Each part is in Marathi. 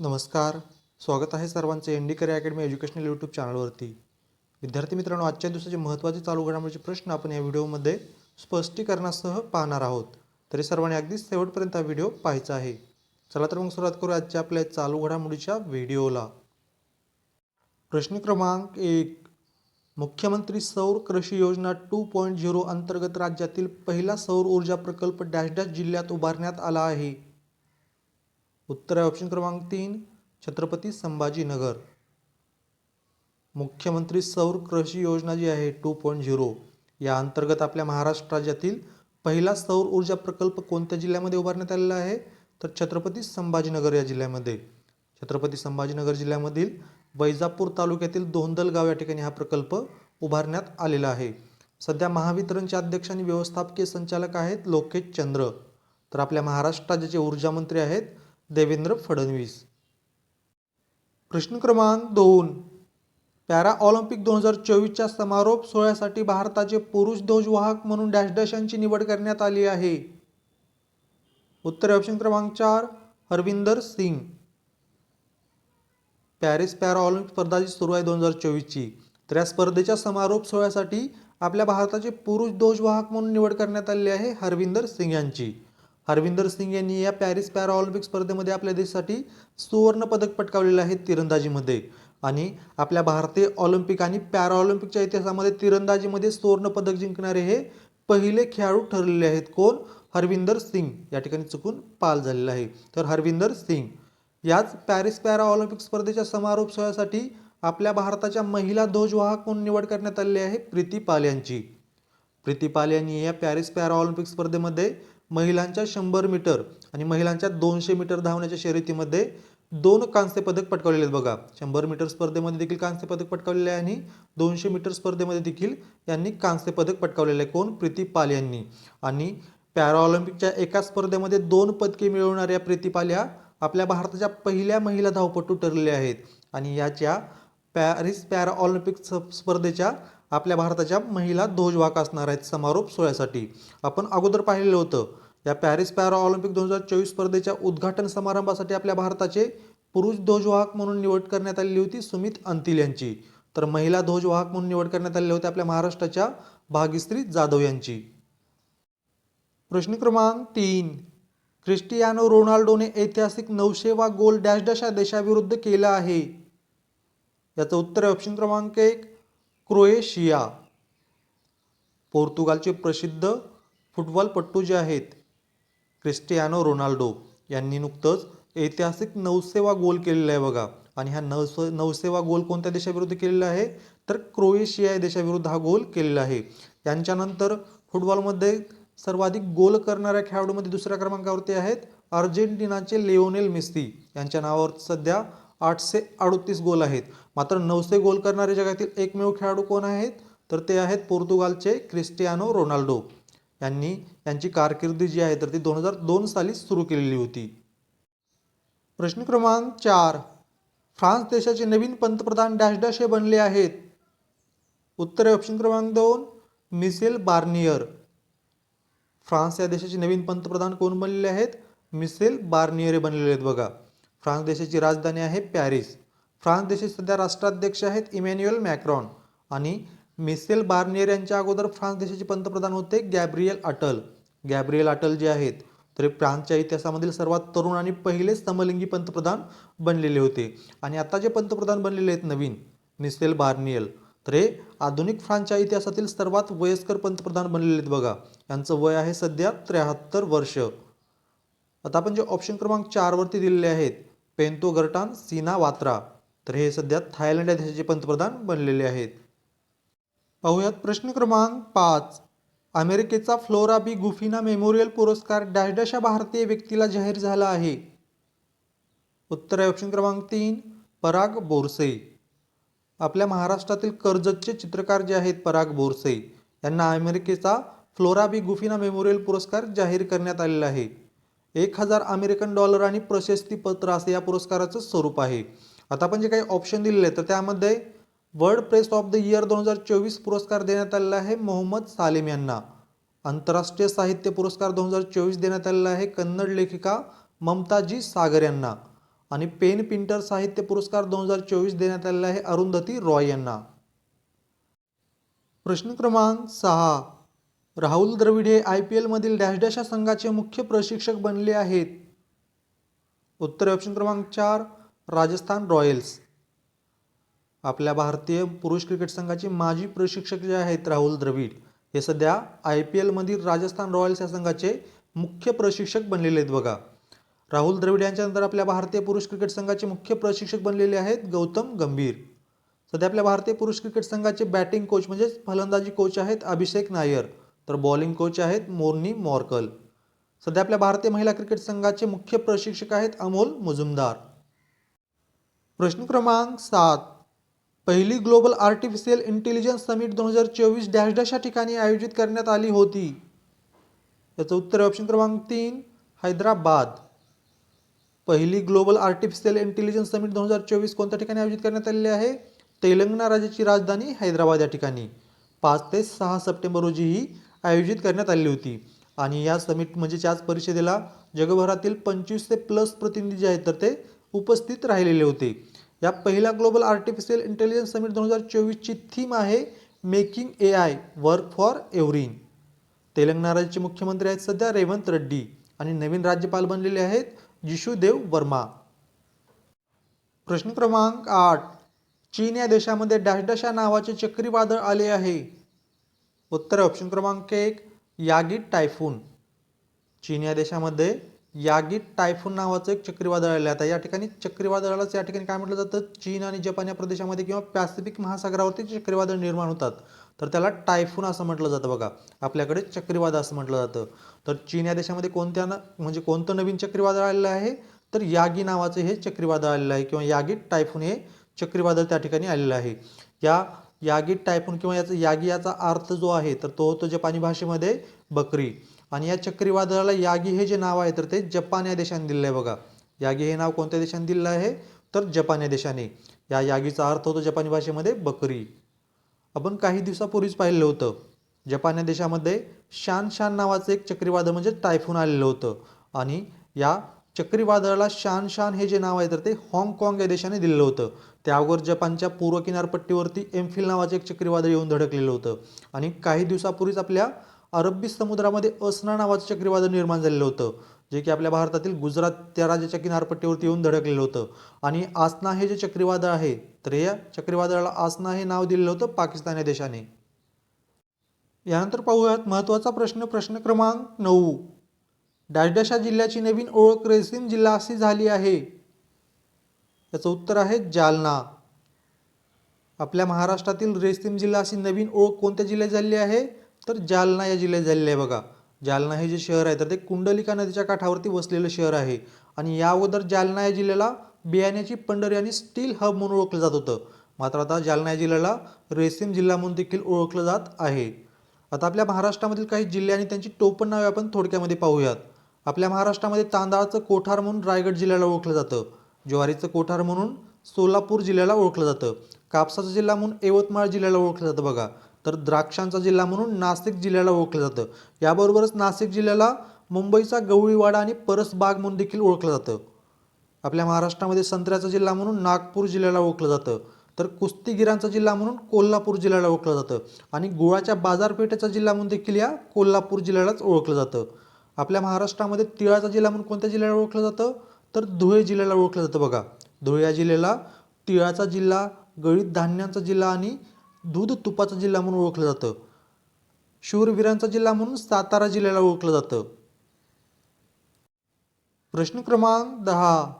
नमस्कार. स्वागत आहे सर्वांचे N D academy educational YouTube चॅनलवरती. विद्यार्थी मित्रांनो आजच्या दिवसाचे महत्त्वाचे चालू घडामोडीचे प्रश्न आपण या व्हिडिओमध्ये स्पष्टीकरणासह पाहणार आहोत. तरी सर्वांनी अगदी शेवटपर्यंत हा व्हिडिओ पाहायचा आहे. चला तर मग सुरुवात करू आजच्या आपल्या चालू घडामोडीच्या व्हिडिओला. प्रश्न क्रमांक एक. मुख्यमंत्री सौर कृषी योजना टू पॉईंट झिरो अंतर्गत राज्यातील पहिला सौर ऊर्जा प्रकल्प डॅश डॅश जिल्ह्यात उभारण्यात आला आहे. उत्तर आहे ऑप्शन क्रमांक तीन छत्रपती संभाजीनगर. मुख्यमंत्री सौर कृषी योजना जी आहे टू पॉईंट झिरो या अंतर्गत आपल्या महाराष्ट्र राज्यातील पहिला सौर ऊर्जा प्रकल्प कोणत्या जिल्ह्यामध्ये उभारण्यात आलेला आहे? तर छत्रपती संभाजीनगर या जिल्ह्यामध्ये. छत्रपती संभाजीनगर जिल्ह्यामधील वैजापूर तालुक्यातील दोंदल गाव या ठिकाणी हा प्रकल्प उभारण्यात आलेला आहे. सध्या महावितरणचे अध्यक्ष आणि व्यवस्थापकीय संचालक आहेत लोकेश चंद्र. तर आपल्या महाराष्ट्र राज्याचे ऊर्जा मंत्री आहेत देवेंद्र फडणवीस. प्रश्न क्रमांक दोन. पॅरा ऑलिम्पिक दोन हजार चोवीसच्या समारोप सोहळ्यासाठी भारताचे पुरुष ध्वजवाहक म्हणून डॅश डॅश यांची निवड करण्यात आली आहे. उत्तर ऑप्शन क्रमांक चार Harvinder Singh. Paris para Olympic स्पर्धाची सुरू आहे दोन हजार चोवीसची. तर या स्पर्धेच्या समारोप सोहळ्यासाठी आपल्या भारताचे पुरुष ध्वजवाहक म्हणून निवड करण्यात आली आहे हरविंदर सिंग यांची. हरविंदर सिंग यांनी या पॅरिस पॅरा ऑलिम्पिक स्पर्धेमध्ये आपल्या देशासाठी सुवर्ण पदक पटकावलेलं आहे तिरंदाजीमध्ये. आणि आपल्या भारतीय ऑलिम्पिक आणि पॅरा ऑलिम्पिकच्या इतिहासामध्ये तिरंदाजीमध्ये सुवर्ण पदक जिंकणारे हे पहिले खेळाडू ठरलेले आहेत. कोण? हरविंदर सिंग. या ठिकाणी चुकून पाल झालेला आहे. तर हरविंदर सिंग याच पॅरिस पॅरा ऑलिम्पिक स्पर्धेच्या समारोप सोहळ्यासाठी आपल्या भारताच्या महिला ध्वजवाहक म्हणून निवड करण्यात आलेली आहे प्रीती पाल यांची. प्रीती पाल यांनी या पॅरिस पॅरा ऑलिम्पिक स्पर्धेमध्ये महिलांच्या शंभर मीटर आणि महिलांच्या दोनशे मीटर धावण्याच्या शर्यतीमध्ये दोन कांस्य पदक पटकावलेले आहेत बघा. शंभर मीटर स्पर्धेमध्ये देखील कांस्य पदक पटकावलेले आहे आणि दोनशे मीटर स्पर्धेमध्ये देखील यांनी कांस्य पदक पटकावलेले आहे. कोण? प्रीती पाल यांनी. आणि पॅराऑलिम्पिकच्या एका स्पर्धेमध्ये दोन पदके मिळवणाऱ्या प्रीती पाल ह्या आपल्या भारताच्या पहिल्या महिला धावपटू ठरलेल्या आहेत. आणि याच्या पॅरिस पॅराऑलिम्पिक स्पर्धेच्या आपल्या भारताच्या महिला ध्वजवाहक असणार आहेत समारोप सोहळ्यासाठी. आपण अगोदर पाहिलेलं होतं या पॅरिस पॅरा ऑलिम्पिक दोन हजार चोवीस स्पर्धेच्या उद्घाटन समारंभासाठी आपल्या भारताचे पुरुष ध्वजवाहक म्हणून निवड करण्यात आलेली होती सुमित अंतिल यांची. तर महिला ध्वजवाहक म्हणून निवड करण्यात आलेली होती आपल्या महाराष्ट्राच्या भाग्यश्री जाधव यांची. प्रश्न क्रमांक तीन. क्रिस्टियानो रोनाल्डोने ऐतिहासिक नऊशेवा गोल डॅश डॅश या देशाविरुद्ध केला आहे. याचं उत्तर ऑप्शन क्रमांक एक. क्रोएशिया. पोर्तुगालचे प्रसिद्ध फुटबॉलपट्टू जे आहेत क्रिस्टियानो रोनाल्डो यांनी नुकतंच ऐतिहासिक नऊसेवा गोल केलेला आहे बघा. आणि हा नवस नवसेवा गोल कोणत्या देशाविरुद्ध केलेला आहे? तर क्रोएशिया या देशाविरुद्ध हा गोल केलेला आहे. यांच्यानंतर फुटबॉलमध्ये सर्वाधिक गोल करणाऱ्या खेळाडूमध्ये दुसऱ्या क्रमांकावरती आहेत अर्जेंटिनाचे लिओनेल मेस्सी. यांच्या नावावर सध्या आठशे अडतीस गोल आहेत. मात्र नऊशे गोल करणारे जगातील एकमेव खेळाडू कोण आहेत? तर ते आहेत पोर्तुगालचे क्रिस्टियानो रोनाल्डो. यांनी यांची कारकिर्दी जी आहे तर ती दोन हजार दोन साली सुरू केलेली होती. प्रश्न क्रमांक चार. फ्रान्स देशाचे नवीन पंतप्रधान डॅश डॅश हे बनले आहेत. उत्तर ऑप्शन क्रमांक दोन मिसेल बार्नियर. फ्रान्स या देशाचे नवीन पंतप्रधान कोण बनलेले आहेत? मिसेल बार्नियर हे बनलेले आहेत बघा. फ्रान्स देशाची राजधानी आहे पॅरिस. फ्रान्स देशाचे सध्या राष्ट्राध्यक्ष आहेत इमॅन्युएल मॅक्रॉन आणि मिसेल बार्नियर यांच्या अगोदर फ्रान्स देशाचे पंतप्रधान होते गॅब्रियल अटल. गॅब्रियल अटल जे आहेत तर फ्रान्सच्या इतिहासामधील सर्वात तरुण आणि पहिले समलिंगी पंतप्रधान बनलेले होते. आणि आता जे पंतप्रधान बनलेले आहेत नवीन मिसेल बार्नियल तर हे आधुनिक फ्रान्सच्या इतिहासातील सर्वात वयस्कर पंतप्रधान बनलेले आहेत बघा. यांचं वय आहे सध्या त्र्याहत्तर वर्ष. आता आपण जे ऑप्शन क्रमांक चारवरती दिलेले आहेत पेंतो गर्टान सीना वात्रा. तर हे सध्या थायलंड या देशाचे पंतप्रधान बनलेले आहेत. पाहूयात प्रश्न क्रमांक पाच. अमेरिकेचा फ्लोरा बी गुफिना मेमोरियल पुरस्कार डॅश डॅश या भारतीय व्यक्तीला जाहीर झाला आहे. उत्तर आहे ऑप्शन क्रमांक तीन पराग बोरसे. आपल्या महाराष्ट्रातील कर्जतचे चित्रकार जे आहेत पराग बोरसे यांना अमेरिकेचा फ्लोरा बी गुफिना मेमोरियल पुरस्कार जाहीर करण्यात आलेला आहे. एक हजार अमेरिकन डॉलर आणि प्रशस्तीपत्र असं या पुरस्काराचं स्वरूप आहे. आता आपण जे काही ऑप्शन दिलेले आहेत तर त्यामध्ये world press of the year दोन हजार चोवीस पुरस्कार देण्यात आलेला आहे मोहम्मद सालेम यांना. आंतरराष्ट्रीय साहित्य पुरस्कार दोन हजार चोवीस देण्यात आलेला आहे कन्नड लेखिका ममताजी सागर यांना. आणि पेन पिंटर साहित्य पुरस्कार दोन हजार चोवीस देण्यात आलेला आहे अरुंधती रॉय यांना. प्रश्न क्रमांक सहा. राहुल द्रविड हे आय पी एलमधील डॅश डॅश या संघाचे मुख्य प्रशिक्षक बनले आहेत. उत्तर ऑप्शन क्रमांक चार राजस्थान रॉयल्स. आपल्या भारतीय पुरुष क्रिकेट संघाचे माजी प्रशिक्षक जे आहेत राहुल द्रविड हे सध्या आय पी एलमधील राजस्थान रॉयल्स या संघाचे मुख्य प्रशिक्षक बनलेले आहेत बघा. राहुल द्रविड यांच्यानंतर आपल्या भारतीय पुरुष क्रिकेट संघाचे मुख्य प्रशिक्षक बनलेले आहेत गौतम गंभीर. सध्या आपल्या भारतीय पुरुष क्रिकेट संघाचे बॅटिंग कोच म्हणजेच फलंदाजी कोच आहेत अभिषेक नायर. तर बॉलिंग कोच आहेत मोर्नी मॉर्कल. सध्या आपल्या भारतीय महिला क्रिकेट संघाचे मुख्य प्रशिक्षक आहेत अमोल मुजुमदार. प्रश्न क्रमांक सात. पहिली ग्लोबल आर्टिफिशियल इंटेलिजन्स समिट दोन हजार चोवीस डॅश डॅश या ठिकाणी आयोजित करण्यात आली होती. याचं उत्तर ऑप्शन क्रमांक तीन हैदराबाद. पहिली ग्लोबल आर्टिफिशियल इंटेलिजन्स समिट दोन हजार चोवीस कोणत्या ठिकाणी आयोजित करण्यात आलेली आहे? तेलंगणा राज्याची राजधानी हैदराबाद या ठिकाणी. पाच ते सहा सप्टेंबर रोजी ही आयोजित करण्यात आली होती. आणि या समिट म्हणजे याच परिषदेला जगभरातील पंचवीस ते प्लस प्रतिनिधी जे आहेत तर ते उपस्थित राहिलेले होते. या पहिल्या ग्लोबल आर्टिफिशियल इंटेलिजन्स समिट दोन हजार चोवीसची थीम आहे making A I work for every Telangana राज्याचे मुख्यमंत्री आहेत सध्या रेवंत रेड्डी आणि नवीन राज्यपाल बनलेले आहेत जिशुदेव वर्मा. प्रश्न क्रमांक आठ चीन या देशामध्ये डॅश डॅश या नावाचे चक्रीवादळ आले आहे. उत्तर ऑप्शन क्रमांक एक यागिट टायफून चीन या देशामध्ये यागिट टायफून नावाचं एक चक्रीवादळ आलं आहे. आता या ठिकाणी चक्रीवादळालाच या ठिकाणी काय म्हटलं जातं? चीन आणि जपान या प्रदेशामध्ये किंवा पॅसिफिक महासागरावरती चक्रीवादळ निर्माण होतात. तर त्याला टायफून असं म्हटलं जातं बघा. आपल्याकडे चक्रीवादळ असं म्हटलं जातं. तर चीन या देशामध्ये कोणत्या न म्हणजे कोणतं नवीन चक्रीवादळ आलेलं आहे? तर यागी नावाचं हे चक्रीवादळ आलेलं आहे किंवा यागी टायफून हे चक्रीवादळ त्या ठिकाणी आलेलं आहे. या यागी टायफून किंवा याचा यागी याचा अर्थ जो आहे तर तो होतो जपानी भाषेमध्ये बकरी. आणि या चक्रीवादळाला यागी हे जे नाव आहे तर ते जपान या देशाने दिलं आहे बघा. यागी हे नाव कोणत्या देशाने दिलं आहे? तर जपान या देशाने. या यागीचा अर्थ होतो जपानी भाषेमध्ये बकरी. आपण काही दिवसापूर्वीच पाहिलं होतं. जपान या देशामध्ये शान शान नावाचं एक चक्रीवादळ म्हणजे टायफून आलेलं होतं. आणि या चक्रीवादळाला शान शान हे जे नाव आहे तर ते हाँगकाँग या देशाने दिलेलं होतं. त्यावर जपानच्या पूर्व किनारपट्टीवरती एमफिल नावाचं एक चक्रीवादळ येऊन धडकलेलं होतं. आणि काही दिवसापूर्वीच आपल्या अरबी समुद्रामध्ये असना नावाचं चक्रीवादळ निर्माण झालेलं होतं जे की आपल्या भारतातील गुजरात त्या राज्याच्या किनारपट्टीवरती येऊन धडकलेलं होतं. आणि आसना हे जे चक्रीवादळ आहे तर या चक्रीवादळाला आसना हे नाव दिलेलं होतं पाकिस्तान या देशाने. यानंतर पाहूयात महत्त्वाचा प्रश्न प्रश्न क्रमांक नऊ. डॅश या जिल्ह्याची नवीन ओळख रेशीम जिल्हा अशी झाली आहे. याचं उत्तर आहे जालना. आपल्या महाराष्ट्रातील रेशीम जिल्हा अशी नवीन ओळख कोणत्या जिल्ह्यात झालेली आहे? तर जालना या जिल्ह्यात झालेली आहे बघा. जालना हे जे शहर आहे तर ते कुंडलिका नदीच्या काठावरती वसलेलं शहर आहे. आणि या अगोदर जालना या जिल्ह्याला बियाण्याची पंढरी आणि स्टील हब म्हणून ओळखलं जात होतं. मात्र आता जालना या जिल्ह्याला रेशीम जिल्हा म्हणून देखील ओळखलं जात आहे. आता आपल्या महाराष्ट्रामधील काही जिल्हे आणि त्यांची टोपण नावे आपण थोडक्यामध्ये पाहूयात. आपल्या महाराष्ट्रामध्ये तांदळाचं कोठार म्हणून रायगड जिल्ह्याला ओळखलं जातं. ज्वारीचं कोठार म्हणून सोलापूर जिल्ह्याला ओळखलं जातं. कापसाचा जिल्हा म्हणून यवतमाळ जिल्ह्याला ओळखलं जातं बघा. तर द्राक्षांचा जिल्हा म्हणून नाशिक जिल्ह्याला ओळखलं जातं. याबरोबरच नाशिक जिल्ह्याला मुंबईचा गवळीवाडा आणि परसबाग म्हणून देखील ओळखलं जातं. आपल्या महाराष्ट्रामध्ये संत्र्याचा जिल्हा म्हणून नागपूर जिल्ह्याला ओळखलं जातं. तर कुस्तीगिरांचा जिल्हा म्हणून कोल्हापूर जिल्ह्याला ओळखलं जातं. आणि गुळाच्या बाजारपेठेचा जिल्हा म्हणून देखील या कोल्हापूर जिल्ह्यालाच ओळखलं जातं. आपल्या महाराष्ट्रामध्ये तिळाचा जिल्हा म्हणून कोणत्या जिल्ह्याला ओळखलं जातं? तर धुळे जिल्ह्याला ओळखलं जातं बघा. धुळे या जिल्ह्याला तिळाचा जिल्हा गळीत धान्यांचा जिल्हा आणि दूध तुपाचा जिल्हा म्हणून ओळखलं जातं. शूरवीरांचा जिल्हा म्हणून सातारा जिल्ह्याला ओळखलं जातं. प्रश्न क्रमांक दहा.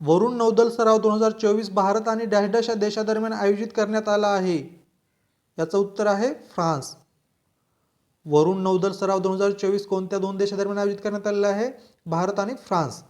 वरुण नौदल सराव दोन हजार चोवीस भारत आणि डॅश डॅश या देशादरम्यान आयोजित करण्यात आला आहे. याचं उत्तर आहे फ्रान्स. वरुण नौदल सराव दोन हजार चोवीस कोणत्या दोन देशादरम्यान आयोजित करण्यात आलेला आहे? भारत आणि फ्रान्स.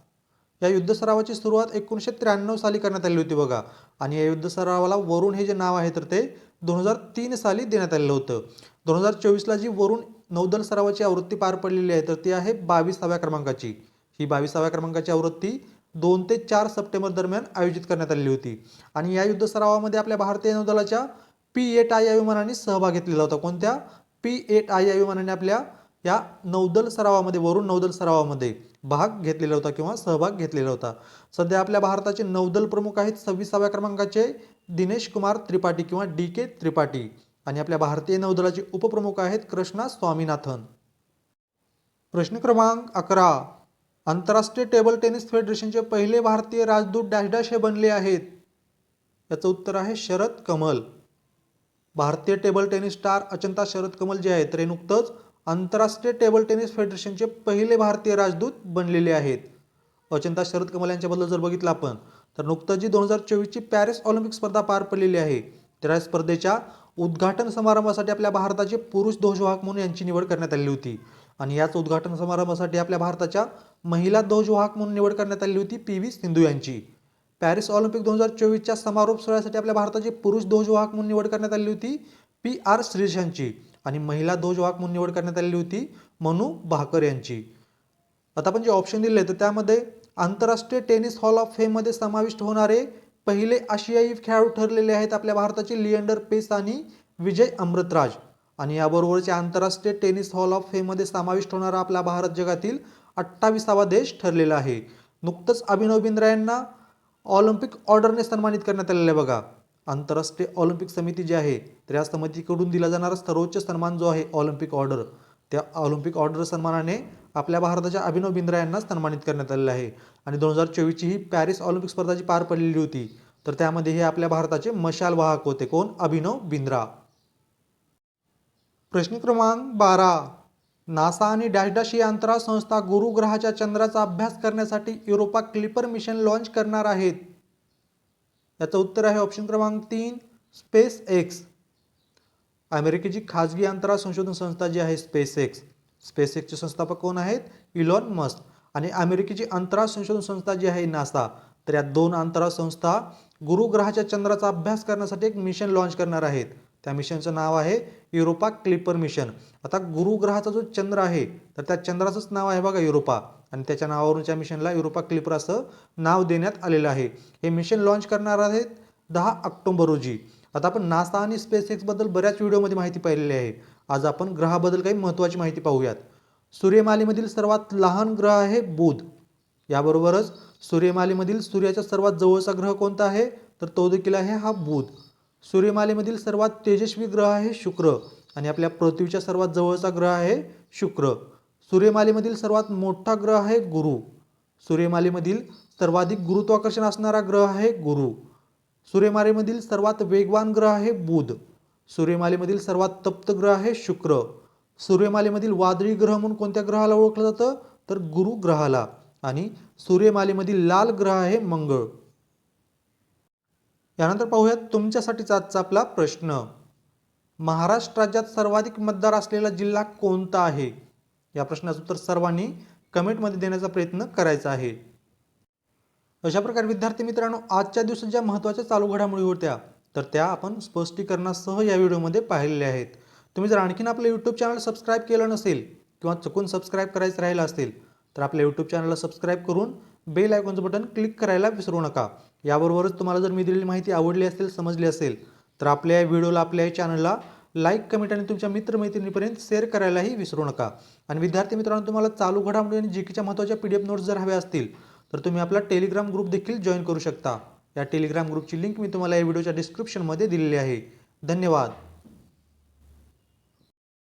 या युद्ध सरावाची सुरुवात एकोणीसशे त्र्याण्णव साली करण्यात आली होती बघा. आणि या युद्ध सरावाला वरुण हे जे नाव आहे तर ते दोन हजार तीन साली देण्यात आलेलं होतं. दोन हजार चोवीसला जी वरुण नौदल सरावाची आवृत्ती पार पडलेली आहे तर ती आहे बावीसाव्या क्रमांकाची. ही बावीसाव्या क्रमांकाची आवृत्ती दोन ते चार सप्टेंबर दरम्यान आयोजित करण्यात आलेली होती. आणि या युद्ध सरावामध्ये आपल्या भारतीय नौदलाच्या पी एट आय या विमानाने सहभाग घेतलेला होता. कोणत्या? पी एट आय या विमानाने आपल्या या नौदल सरावामध्ये वरुण नौदल सरावामध्ये भाग घेतलेला होता किंवा सहभाग घेतलेला होता. सध्या आपल्या भारताचे नौदल प्रमुख आहेत सव्वीसाव्या क्रमांकाचे दिनेश कुमार त्रिपाठी किंवा डी के त्रिपाठी. आणि आपल्या भारतीय नौदलाचे उपप्रमुख आहेत कृष्णा स्वामीनाथन. प्रश्न क्रमांक अकरा. आंतरराष्ट्रीय टेबल टेनिस फेडरेशनचे पहिले भारतीय राजदूत डॅश डॅश हे बनले आहेत. याचं उत्तर आहे शरद कमल. भारतीय table tennis star Achanta Sharad Kamal जे आहेत ते नुकतंच आंतरराष्ट्रीय टेबल टेनिस फेडरेशनचे पहिले भारतीय राजदूत बनलेले आहेत. अचंता शरद कमल यांच्याबद्दल जर बघितलं आपण तर नुकतंच जी दोन हजार चोवीसची पॅरिस ऑलिम्पिक स्पर्धा पार पडलेली आहे तर या स्पर्धेच्या उद्घाटन समारंभासाठी आपल्या भारताचे पुरुष ध्वजवाहक म्हणून यांची निवड करण्यात आली होती. आणि याच उद्घाटन समारंभासाठी आपल्या भारताच्या महिला ध्वजवाहक म्हणून निवड करण्यात आली होती पी व्ही सिंधू यांची. पॅरिस ऑलिम्पिक दोन हजार चोवीसच्या समारोप सोहळ्यासाठी आपल्या भारताचे पुरुष ध्वजवाहक म्हणून निवड करण्यात आली होती पी आर श्रीश यांची आणि महिला ध्वजवाहक म्हणून निवड करण्यात आलेली होती मनू भाकर यांची. आता आपण जे ऑप्शन दिले तर त्यामध्ये आंतरराष्ट्रीय टेनिस हॉल ऑफ फेममध्ये समाविष्ट होणारे पहिले आशियाई खेळाडू ठरलेले आहेत आपल्या भारताचे लिएंडर पेस आणि विजय अमृतराज. आणि याबरोबरचे आंतरराष्ट्रीय टेनिस हॉल ऑफ फेममध्ये समाविष्ट होणारा आपला भारत जगातील अठ्ठावीसावा देश ठरलेला आहे. नुकतंच अभिनव बिंद्रा यांना ऑलिम्पिक ऑर्डरने सन्मानित करण्यात आलेलं आहे बघा. आंतरराष्ट्रीय ऑलिम्पिक समिती जी आहे तर या समितीकडून दिला जाणारा सर्वोच्च सन्मान जो आहे ऑलिम्पिक ऑर्डर त्या ऑलिम्पिक ऑर्डर सन्मानाने आपल्या भारताच्या अभिनव बिंद्रा यांना सन्मानित करण्यात आलेलं आहे. आणि दोन हजार चोवीसची ही पॅरिस ऑलिम्पिक स्पर्धा जी पार पडलेली होती. तर त्यामध्ये हे आपल्या भारताचे मशाल वाहक होते. कोण? अभिनव बिंद्रा. प्रश्न क्रमांक बारा. नासा आणि डॅश डॅश ही अंतराळ संस्था गुरुग्रहाच्या चंद्राचा अभ्यास करण्यासाठी युरोपा क्लिपर मिशन लॉन्च करणार आहेत. याचं उत्तर आहे ऑप्शन क्रमांक तीन स्पेस एक्स अमेरिकेची खाजगी अंतराळ संशोधन संस्था जी आहे स्पेस एक्स स्पेस एक्सचे संस्थापक कोण आहेत? इलॉन मस्क आणि अमेरिकेची अंतराळ संशोधन संस्था जी आहे नासा. तर या दोन अंतराळ संस्था गुरुग्रहाच्या चंद्राचा अभ्यास करण्यासाठी एक मिशन लॉन्च करणार आहेत. त्या मिशनचं नाव आहे युरोपा क्लिपर मिशन. आता गुरुग्रहाचा जो चंद्र आहे तर त्या चंद्राचंच नाव आहे बघा युरोपा. आणि त्याच्या नावावरून त्या मिशनला युरोपा क्लिपर असं नाव देण्यात आलेलं आहे. हे मिशन लॉन्च करणार आहेत दहा ऑक्टोबर रोजी. आता आपण नासा आणि स्पेस एक्सबद्दल बऱ्याच व्हिडिओमध्ये माहिती पाहिलेली आहे. आज आपण ग्रहाबद्दल काही महत्त्वाची माहिती पाहूयात. सूर्यमालेमधील सर्वात लहान ग्रह आहे बुध. याबरोबरच सूर्यमालेमधील सूर्याच्या सर्वात जवळचा ग्रह कोणता आहे? तर तो देखील आहे हा बुध. सूर्यमालेमधील सर्वात तेजस्वी ग्रह आहे शुक्र आणि आपल्या पृथ्वीच्या सर्वात जवळचा ग्रह आहे शुक्र. सूर्यमालेमधील सर्वात मोठा ग्रह आहे गुरु. सूर्यमालेमधील सर्वाधिक गुरुत्वाकर्षण असणारा ग्रह आहे गुरु. सूर्यमालेमधील सर्वात वेगवान ग्रह आहे बुध. सूर्यमालेमधील सर्वात तप्त ग्रह आहे शुक्र. सूर्यमालेमधील वादळी ग्रह म्हणून कोणत्या ग्रहाला ओळखलं जातं? तर गुरु ग्रहाला. आणि सूर्यमालेमधील लाल ग्रह आहे मंगळ. यानंतर पाहूयात तुमच्यासाठीचा आजचा आपला प्रश्न. महाराष्ट्र राज्यात सर्वाधिक मतदार असलेला जिल्हा कोणता आहे? या प्रश्नाचं उत्तर सर्वांनी कमेंटमध्ये देण्याचा प्रयत्न करायचा आहे. अशा प्रकारे विद्यार्थी मित्रांनो आजच्या दिवसात ज्या महत्त्वाच्या चालू घडामोडी होत्या. तर त्या आपण स्पष्टीकरणासह या व्हिडिओमध्ये पाहिलेल्या आहेत. तुम्ही जर आणखीन आपलं यूट्यूब चॅनल सबस्क्राईब केलं नसेल किंवा चुकून सबस्क्राईब करायचं राहिलं असेल तर आपल्या यूट्यूब चॅनलला सबस्क्राईब करून बेल आयकॉनचं बटन क्लिक करायला विसरू नका. याबरोबरच तुम्हाला जर मी दिलेली माहिती आवडली असेल समजली असेल तर आपल्या या व्हिडिओला आपल्या या चॅनलला लाईक कमेंट आणि तुमच्या मित्रमैत्रिणीपर्यंत शेअर करायलाही विसरू नका. आणि विद्यार्थी मित्रांनो तुम्हाला चालू घडामोडी आणि जी केच्या महत्त्वाच्या पी डी एफ नोट्स जर हव्या असतील तर तुम्ही आपला टेलिग्राम ग्रुप देखील जॉईन करू शकता. या टेलिग्राम ग्रुपची लिंक मी तुम्हाला या व्हिडिओच्या डिस्क्रिप्शनमध्ये दिलेली आहे. धन्यवाद.